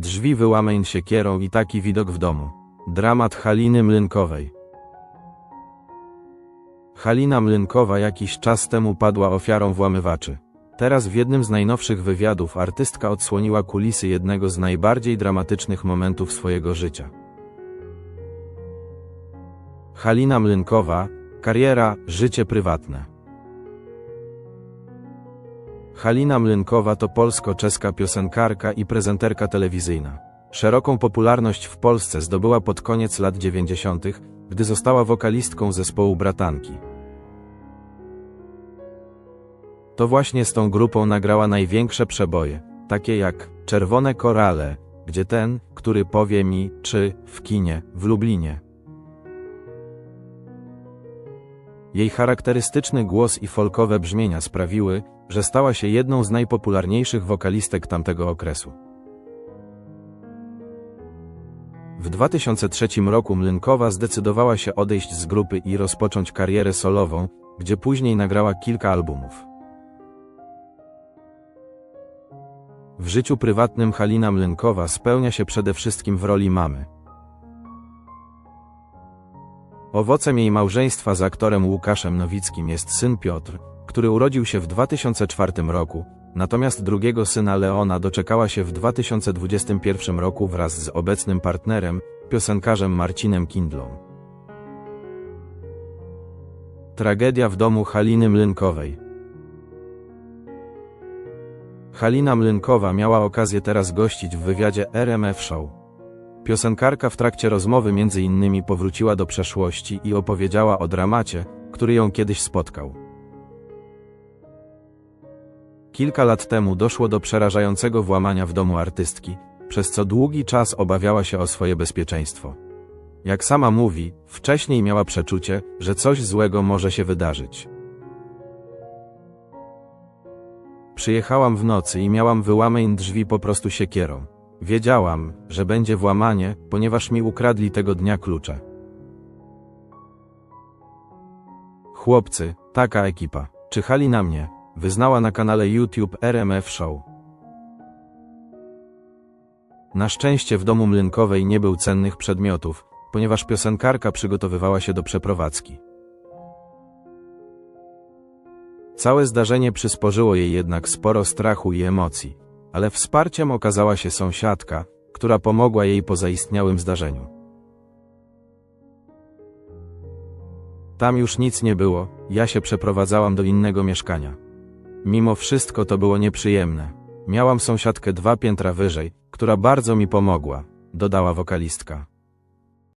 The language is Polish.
Drzwi wyłameń siekierą i taki widok w domu. Dramat Haliny Mlynkowej. Halina Mlynkowa jakiś czas temu padła ofiarą włamywaczy. Teraz w jednym z najnowszych wywiadów artystka odsłoniła kulisy jednego z najbardziej dramatycznych momentów swojego życia. Halina Mlynkowa, kariera, życie prywatne. Halina Mlynkowa to polsko-czeska piosenkarka i prezenterka telewizyjna. Szeroką popularność w Polsce zdobyła pod koniec lat 90., gdy została wokalistką zespołu Bratanki. To właśnie z tą grupą nagrała największe przeboje, takie jak Czerwone Korale, gdzie ten, który powie mi, czy w kinie, w Lublinie. Jej charakterystyczny głos i folkowe brzmienia sprawiły, że stała się jedną z najpopularniejszych wokalistek tamtego okresu. W 2003 roku Mlynkowa zdecydowała się odejść z grupy i rozpocząć karierę solową, gdzie później nagrała kilka albumów. W życiu prywatnym Halina Mlynkowa spełnia się przede wszystkim w roli mamy. Owocem jej małżeństwa z aktorem Łukaszem Nowickim jest syn Piotr, który urodził się w 2004 roku, natomiast drugiego syna Leona doczekała się w 2021 roku wraz z obecnym partnerem, piosenkarzem Marcinem Kindlą. Tragedia w domu Haliny Mlynkowej Halina Mlynkowa miała okazję teraz gościć w wywiadzie RMF Show. Piosenkarka w trakcie rozmowy między innymi powróciła do przeszłości i opowiedziała o dramacie, który ją kiedyś spotkał. Kilka lat temu doszło do przerażającego włamania w domu artystki, przez co długi czas obawiała się o swoje bezpieczeństwo. Jak sama mówi, wcześniej miała przeczucie, że coś złego może się wydarzyć. Przyjechałam w nocy i miałam wyłameń drzwi po prostu siekierą. Wiedziałam, że będzie włamanie, ponieważ mi ukradli tego dnia klucze. Chłopcy, taka ekipa, czyhali na mnie, wyznała na kanale YouTube RMF Show. Na szczęście w domu Mlynkowej nie był cennych przedmiotów, ponieważ piosenkarka przygotowywała się do przeprowadzki. Całe zdarzenie przysporzyło jej jednak sporo strachu i emocji, ale wsparciem okazała się sąsiadka, która pomogła jej po zaistniałym zdarzeniu. Tam już nic nie było, ja się przeprowadzałam do innego mieszkania. Mimo wszystko to było nieprzyjemne. Miałam sąsiadkę dwa piętra wyżej, która bardzo mi pomogła, dodała wokalistka.